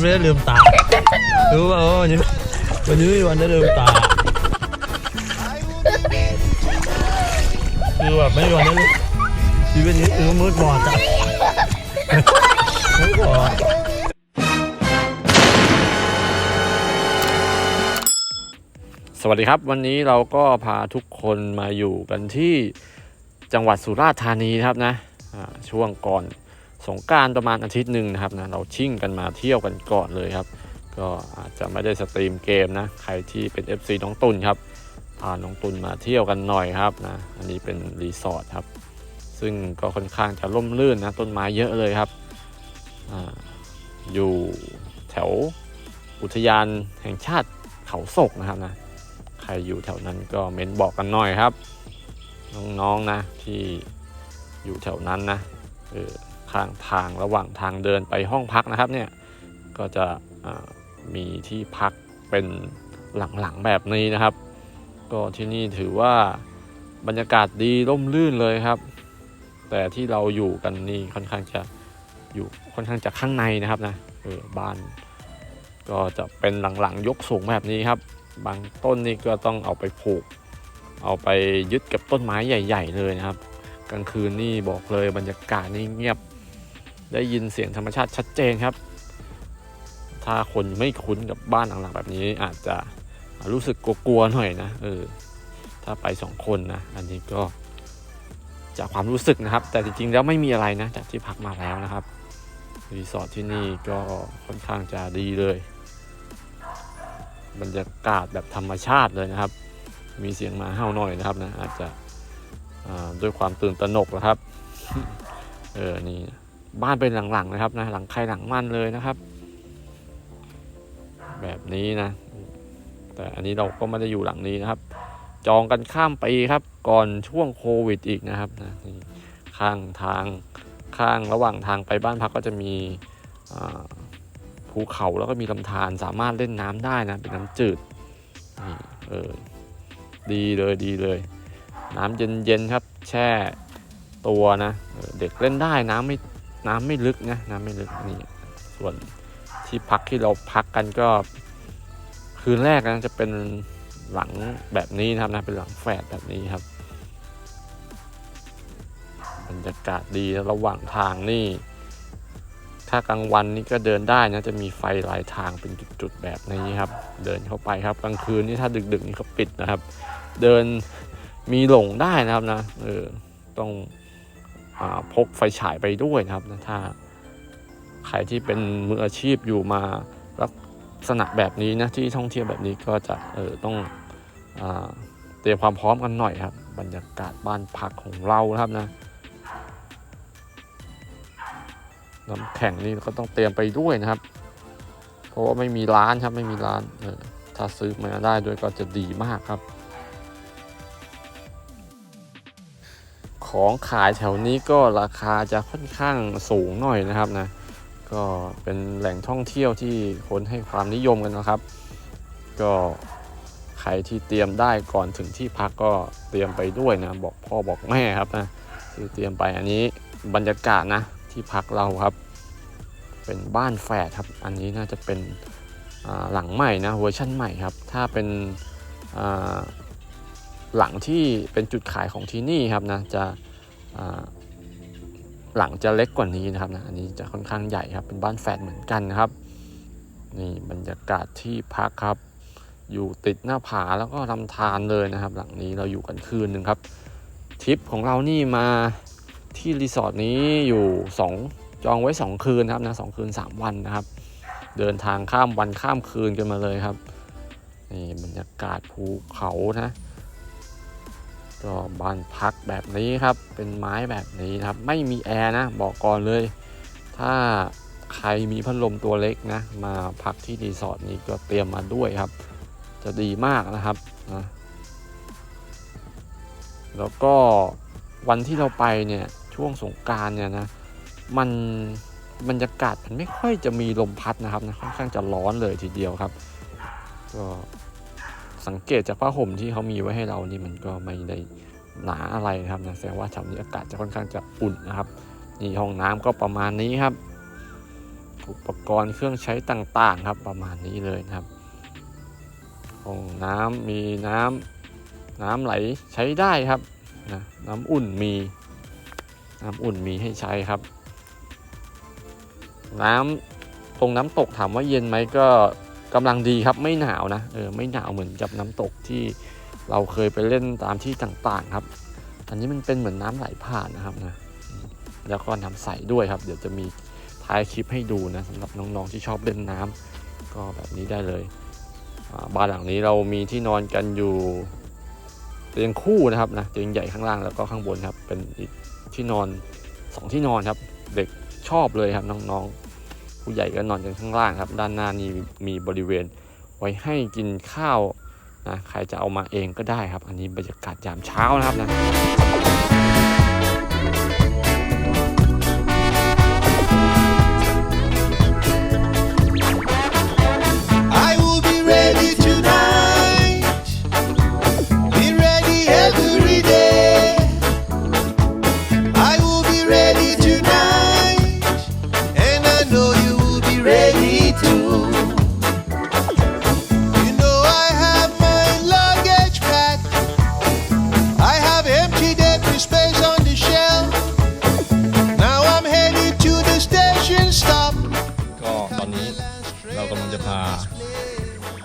วันนี้ไม่ได้ลืมตา รู้ป่าวว่าวันนี้วันนี้วันได้ลืมตา คือแบบไม่มีวันได้ลืมชีวิตนี้คือมืดบอดจัดมืดบอดสวัสดีครับ วันนี้เราก็พาทุกคนมาอยู่กันที่จังหวัดสุราษฎร์ธานีครับนะช่วงก่อน สงการประมาณอาทิตย์หนึ่งนะครับนะเราชิ่งกันมาเที่ยวกันก่อนเลยครับ ก็อาจจะไม่ได้สตรีมเกมนะใครที่เป็น FC น้องตุนครับพาน้องตุนมาเที่ยวกันหน่อยครับนะอันนี้เป็นรีสอร์ทครับ ซึ่งก็ค่อนข้างจะร่มรื่นนะต้นไม้เยอะเลยครับออยู่แถวอุทยานแห่งชาติเขาศกนะครับนะใครอยู่แถวนั้นก็เม้นบอกกันหน่อยครับ น้องๆนะที่อยู่แถวนั้นนะเออ ข้างทางระหว่างทางเดินไปห้องพักนะครับเนี่ยก็จะมีที่พักเป็นหลังๆแบบนี้นะครับ ก็ที่นี่ถือว่าบรรยากาศดีร่มรื่นเลยครับ แต่ที่เราอยู่กันนี่ค่อนข้างจะอยู่ค่อนข้างจะข้างในนะครับนะเออบ้าน ก็จะเป็นหลังๆยกสูงแบบนี้ครับ บางต้นนี่ก็ต้องเอาไปผูก เอาไปยึดกับต้นไม้ใหญ่ ๆ เลยนะครับ กลางคืนนี่บอกเลยบรรยากาศนี่เงียบ ได้ยินเสียงธรรมชาติชัดเจนครับ ถ้าคนไม่คุ้นกับบ้านหลังๆแบบนี้อาจจะรู้สึกกลัวๆหน่อยนะเออถ้าไปสองคนนะอันนี้ก็จากความรู้สึกนะครับ แต่จริงๆแล้วไม่มีอะไรนะจากที่พักมาแล้วนะครับรีสอร์ทที่นี่ก็ค่อนข้างจะดีเลย บรรยากาศแบบธรรมชาติเลยนะครับ มีเสียงหมาเห่าหน่อยนะครับนะอาจจะด้วยความตื่นตระหนกนะครับ เออนี่ บ้านเป็นหลังๆนะครับนะหลังใครหลังมันเลยนะครับ แบบนี้นะ แต่อันนี้เราก็ไม่ได้อยู่หลังนี้นะครับ จองกันข้ามปีครับ ก่อนช่วงโควิดอีกนะครับนะข้างทางข้างระหว่างทางไปบ้านพักก็จะมีภูเขาแล้วก็มีลำธารสามารถเล่นน้ำได้นะเป็นน้ำจืดนี่เออดีเลยดีเลย น้ำเย็นๆครับ แช่ตัวนะเออเด็กเล่นได้น้ำไม่ น้ำไม่ลึกนะน้ำไม่ลึกนี่ส่วนที่พักที่เราพักกันก็ คืนแรกนะจะเป็นหลังแบบนี้นะครับนะเป็นหลังแฝดแบบนี้ครับบรรยากาศดีระหว่างทางนี่ ถ้ากลางวันนี่ก็เดินได้นะจะมีไฟลายทางเป็นจุดๆแบบนี้ครับ เดินเข้าไปครับกลางคืนนี่ถ้าดึกๆนี่เขาปิดนะครับ เดินมีหลงได้นะครับนะเออต้อง พกไฟฉายไปด้วยนะครับนะถ้าใครที่เป็นมืออาชีพอยู่มาลักษณะแบบนี้นะที่ท่องเที่ยวแบบนี้ก็จะเออต้องอเตรียมความพร้อมกันหน่อยครับ บรรยากาศบ้านพักของเราครับนะน้ำแข็งนี่ก็ต้องเตรียมไปด้วยนะครับ เพราะว่าไม่มีร้านครับไม่มีร้านเออถ้าซื้อมาได้ด้วยก็จะดีมากครับ ของขายแถวนี้ก็ราคาจะค่อนข้างสูงหน่อยนะครับนะ ก็เป็นแหล่งท่องเที่ยวที่คนให้ความนิยมกันนะครับ ก็ใครที่เตรียมได้ก่อนถึงที่พักก็เตรียมไปด้วยนะ บอกพ่อบอกแม่ครับนะที่เตรียมไปอันนี้บรรยากาศนะที่พักเราครับ เป็นบ้านแฝดครับ อันนี้น่าจะเป็นหลังใหม่นะเวอร์ชั่นใหม่ครับ ถ้าเป็น หลังที่เป็นจุดขายของที่นี่ครับนะจะหลังจะเล็กกว่านี้นะครับนะอันนี้จะค่อนข้างใหญ่ครับเป็นบ้านแฝดเหมือนกันนะครับนี่บรรยากาศที่พักครับ อยู่ติดหน้าผาแล้วก็ลำธารเลยนะครับ หลังนี้เราอยู่กันคืนหนึ่งครับทริปของเรานี่มาที่รีสอร์ทนี้อยู่ 2 จองไว้ 2 คืนนะครับนะสคืน 3 วันนะครับ เดินทางข้ามวันข้ามคืนกันมาเลยครับนี่บรรยากาศภูเขานะ ก็บ้านพักแบบนี้ครับ เป็นไม้แบบนี้ครับ ไม่มีแอร์นะ บอกก่อนเลย ถ้าใครมีพัดลมตัวเล็กนะ มาพักที่รีสอร์ทนี้ก็เตรียมมาด้วยครับ จะดีมากนะครับนะแล้วก็วันที่เราไปเนี่ยช่วงสงการเนี่ยนะ มันบรรยากาศมันไม่ค่อยจะมีลมพัดนะครับนะค่อนข้างจะร้อนเลยทีเดียวครับ ก็ สังเกตจากผ้าห่มที่เขามีไว้ให้เรานี่มันก็ไม่ได้หนาอะไรนะครับนะแสดงว่าแถวนี้อากาศจะค่อนข้างจะอุ่นนะครับนี่ห้องน้ำก็ประมาณนี้ครับ อุปกรณ์เครื่องใช้ต่างๆครับประมาณนี้เลยนะครับห้องน้ำมีน้ำน้ำไหลใช้ได้ครับนะน้ำอุ่นมี น้ำอุ่นมีให้ใช้ครับ น้ำตรงน้ำตกถามว่าเย็นไหมก็ กำลังดีครับไม่หนาวนะเออไม่หนาวเหมือนกับน้ำตกที่เราเคยไปเล่นตามที่ต่างๆครับ อันนี้มันเป็นเหมือนน้ำไหลผ่านนะครับนะแล้วก็น้ำใสด้วยครับ เดี๋ยวจะมีท้ายคลิปให้ดูนะสำหรับน้องๆที่ชอบเล่นน้ำก็แบบนี้ได้เลยอ่าบ้านหลังนี้เรามีที่นอนกันอยู่เตียงคู่นะครับนะเตียงใหญ่ข้างล่างแล้วก็ข้างบนครับเป็นอีกที่นอนสองที่นอนครับ เด็กชอบเลยครับน้องๆ ผู้ใหญ่ก็นอนกันข้างล่างครับ ด้านหน้านี่มีบริเวณไว้ให้กินข้าวนะใครจะเอามาเองก็ได้ครับ อันนี้บรรยากาศยามเช้านะครับนะ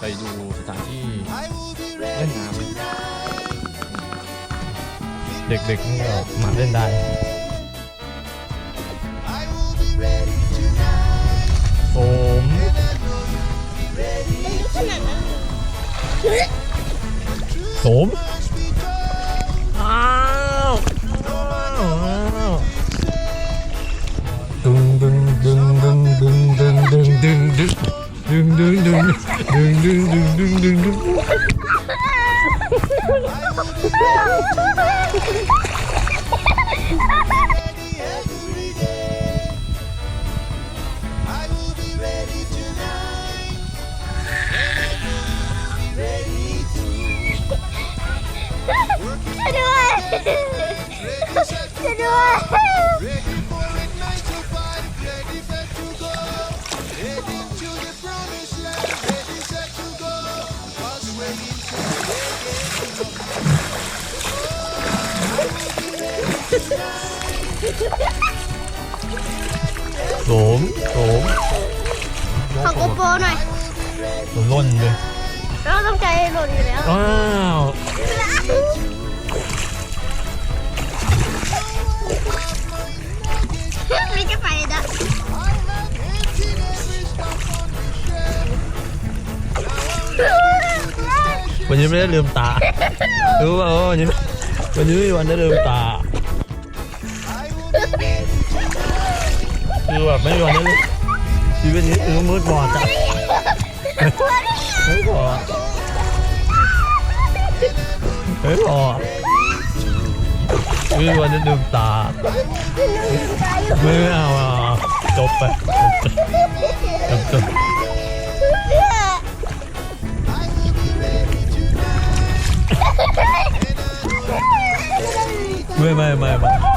ไปดูสถานที่ I will be เล่น ready น้ tonight. ำเด็กๆนี่ก็มาเล่นได้ I will be ready tonight. โสมโสมอ้าวดึงดึงดึงดึงดึงดึงดึงดึง Dün dün dün dün dün dün dün dün dün. Ready to มโสมขอโกโปรหน่อยโสมล่นเลยเราต้องใจหล่นอยู่แล้ว อ้าวไม่จะไปนะวันนี้ไม่ได้ลืมตา รู้ป่ะว่าวันนี้วันนี้ไม่มีวันได้ลืมตา คือแบบไม่มีวันได้ลืมชีวิตนี้คือมืดบอดจ้ะไม่พอไม่พอไม่มีวันได้ลืมตาไม่เอาอะจบไปจบจบไม่ไม่ไม่ไม่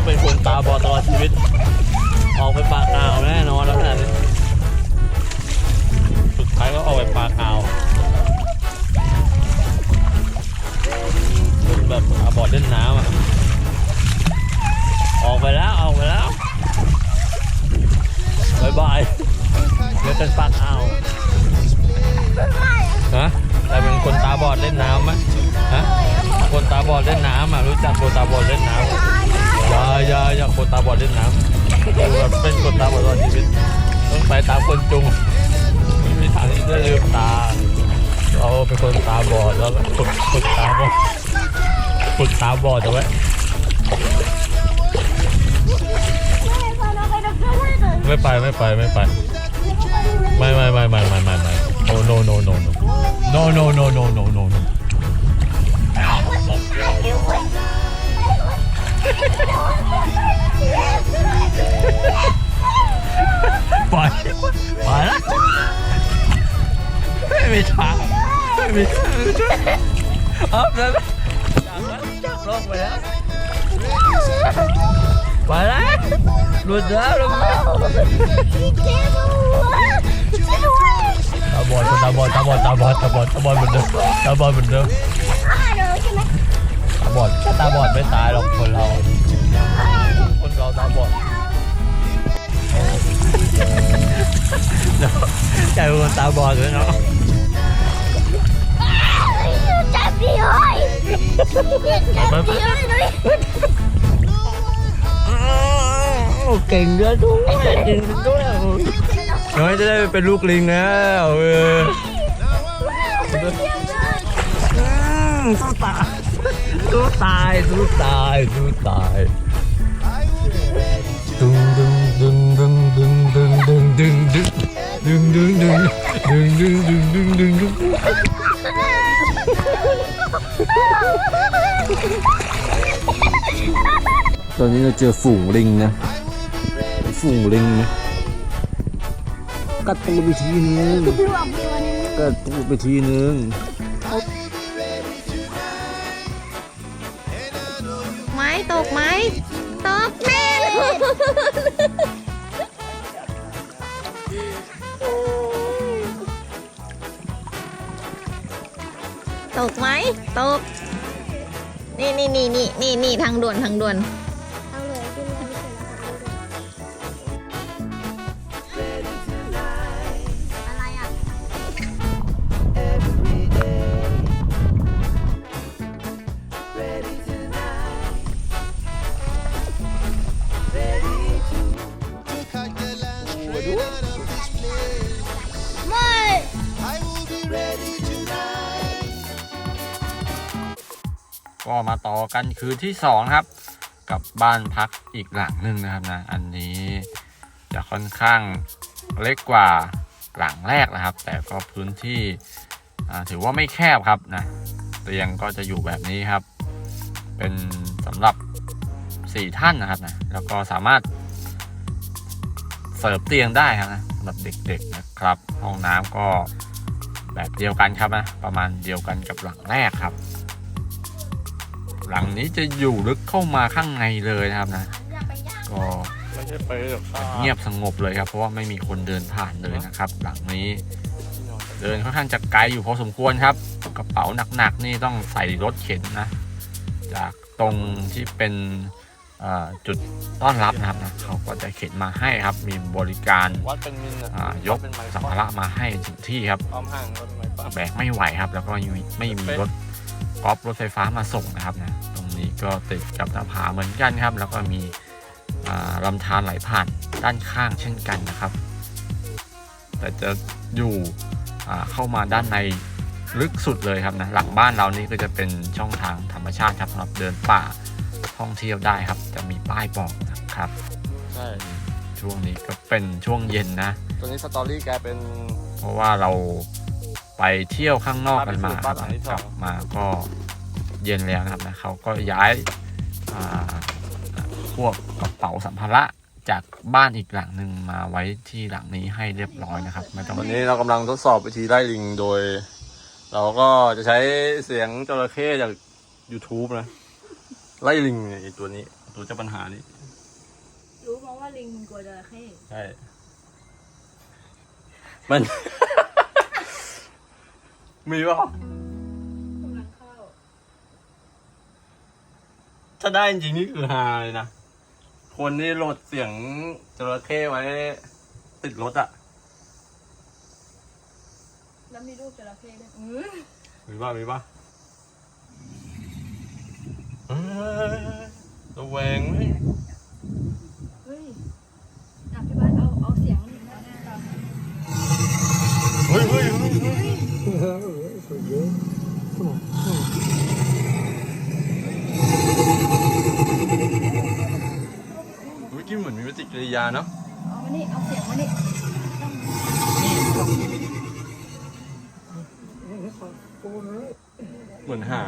ตนี่ว่าเป็นคนตาบอดตลอดชีวิต ออกไปปากอ่าวแน่นอนแล้วขนาดนี้สุดท้ายก็ออกไปปากอ่าวเป็นแบบตาบอดเล่นน้ำอะออกไปแล้วออกไปแล้วบายบายเดี๋ยวเป็นปากอ่าวฮะแต่เป็นคนตาบอดเล่นน้ำไหมฮะคนตาบอดเล่นน้ำอะรู้จักคนตาบอดเล่นน้ำ อย่าอย่าอย่าคนตาบอดเล่นน้ำเป็นคนตาบอดตลอดชีวิต ต้องไปตามคนจุงไม่มีทางที่จะลืมตา เราเป็นคนตาบอดแล้วฝึกฝึกตาบอดฝึกตาบอดเอาไว้ไม่ไปไม่ไปไม่ไปไม่ไม่ไม่ไม่ไม่ไม่ไม่โอ้ no no no no no no no no no no ปล่อยปล่อยละไม่มีทางไม่มีทางเอาแล้วจากลงไปแล้วไปแล้วหลุดแล้วลงมาตาบอดตาบอดตาบอดตาบอดตาบอดตาบอดเหมือนเดิมตาบอดเหมือนเดิม ตาบอดตาบอดไม่ตายหรอกคนเรา คนเราตาบอดเดี๋ยวใจคนตาบอดเลยเนาะจับพี่ห้อยจับพี่ห้อยเลยเก่งด้วยด้วยเก่งด้วยน้อยจะได้เป็นลูกลิงแล้วเออสู้ตาย สู้ตายสู้ตายสู้ตายดึงดึงดึงดึงดึงดึงดึงดึงดึงดึงดึงดึงดึงดึงดึงดึงดึงดึงตอนนี้เราเจอฝูงลิงนะฝูงลิงนะกัดตูดไปทีนึงกัดตูดไปทีนึง ตกไหมตกแน่ตกไหมตก นี่นี่นี่นี่นี่นี่ทางด่วนทางด่วน มาต่อกันคืนที่สองครับ กับบ้านพักอีกหลังหนึ่งนะครับนะ อันนี้จะค่อนข้างเล็กกว่าหลังแรกนะครับ แต่ก็พื้นที่ถือว่าไม่แคบครับนะเตียงก็จะอยู่แบบนี้ครับ เป็นสำหรับสี่ท่านนะครับนะแล้วก็สามารถเสิร์ฟเตียงได้ครับนะสำหรับเด็กๆนะครับ ห้องน้ำก็แบบเดียวกันครับนะประมาณเดียวกันกับหลังแรกครับ หลังนี้จะอยู่ลึกเข้ามาข้างในเลยนะครับนะ ก็ไม่ใช่ไปหรอกเงียบสงบเลยครับ เพราะว่าไม่มีคนเดินผ่านเลยนะครับ หลังนี้ เดินค่อนข้างจะไกลอยู่พอสมควรครับ กระเป๋าหนักๆนี่ต้องใส่รถเข็นนะ จากตรงที่เป็นเอ่อจุดต้อนรับนะครับนะเขาก็จะเข็นมาให้ครับ มีบริการวัดเป็นมิลนะอ่ายกสัมภาระมาให้ถึงที่ครับอ้อมห่างก็เป็นไม้ป่าแบกไม่ไหวครับ แล้วก็ยังมีไม่มีรถ กอล์ฟรถไฟฟ้ามาส่งนะครับนะตรงนี้ก็ติดกับหน้าผาเหมือนกันครับ แล้วก็มีอ่าลำธารไหลผ่านด้านข้างเช่นกันนะครับ แต่จะอยู่อ่าเข้ามาด้านในลึกสุดเลยครับนะหลังบ้านเรานี่ก็จะเป็นช่องทางธรรมชาติครับสำหรับเดินป่าท่องเที่ยวได้ครับ จะมีป้ายบอกนะครับใช่ช่วงนี้ก็เป็นช่วงเย็นนะตัวนี้สตอรี่กลายเป็น เพราะว่าเรา ไปเที่ยวข้างนอกกันมาครับบ้านหลังที่สกองลับมาก็เย็นแล้วนะครับนะเขาก็ย้ายอ่าพวกกระเป๋าสัมภาระจากบ้านอีกหลังหนึ่งมาไว้ที่หลังนี้ให้เรียบร้อยนะครับไม่ต้องวันนี้เรากำลังทดสอบวิธีไล่ลิงโดย เราก็จะใช้เสียงจระเข้จาก YouTube นะ ไล่ลิงเนี่ยไอ้ตัวนี้ ตัวเจ้าปัญหานี้ รู้มาว่าลิงกลัวจระเข้ใช่ มัน มีป่ะกำลังเข้าถ้าได้จริงๆนี่คือฮาเลยนะ คนนี่โหลดเสียงจระเข้ไว้ ติดรถอะแล้วมีรูปจระเข้ด้วยอือมีป่ะมีป่ะเอ้ยระแวงไหมเฮ้ยอะพี่บ้านเอาเอาเสียงนี่มาแน่เรา เฮ้ยเฮ้ยเฮ้ยเฮ้ย เมื่อกี้เหมือนมีปฏิกิริยาเนาะเอามานี่เอาเสียงมานี่เหมือนหา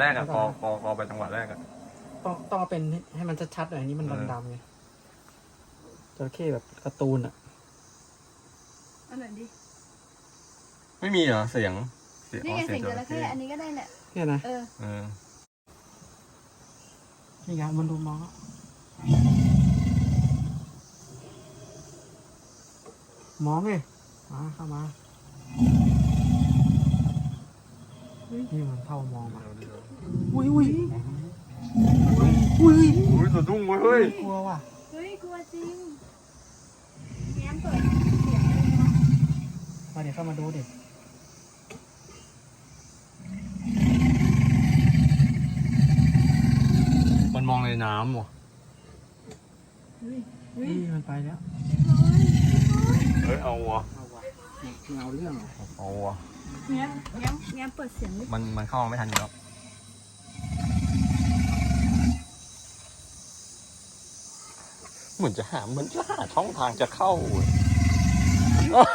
แรกอะกอกอกอไปจังหวะแรกอะต้องต้องเอาเป็นให้มันชัดๆหน่อยอันนี้มันเออดำๆไงจระเข้แบบการ์ตูนอะอันไหนดิไม่มีเหรอเสียงเสียงนี่อ๋อไงเสียงจระเข้เข้อันนี้ก็ได้แหละเนี่ยนะเออเออนี่ไงมันดูมองมองเลยมาเข้ามานี่มันเข้ามองมา อุ้ยอุ้ยอุ้ยอุ้ยสะดุ้งเว้ยเฮ้ยกลัวว่ะเฮ้ยกลัวจริงแง้มเปิดมาเดี๋ยวเข้ามาดูดิมันมองในน้ำว่ะนี่มันไปแล้วเฮ้ยเอาว่ะเอาว่ะเอาเรื่องเหรอเอาว่ะแง้มแง้มแง้มเปิดเสียงดิมันมันเข้ามาไม่ทันอยู่แล้ว เหมือนจะหาเหมือนจะหาช่องทางจะเข้าเว้ยว่า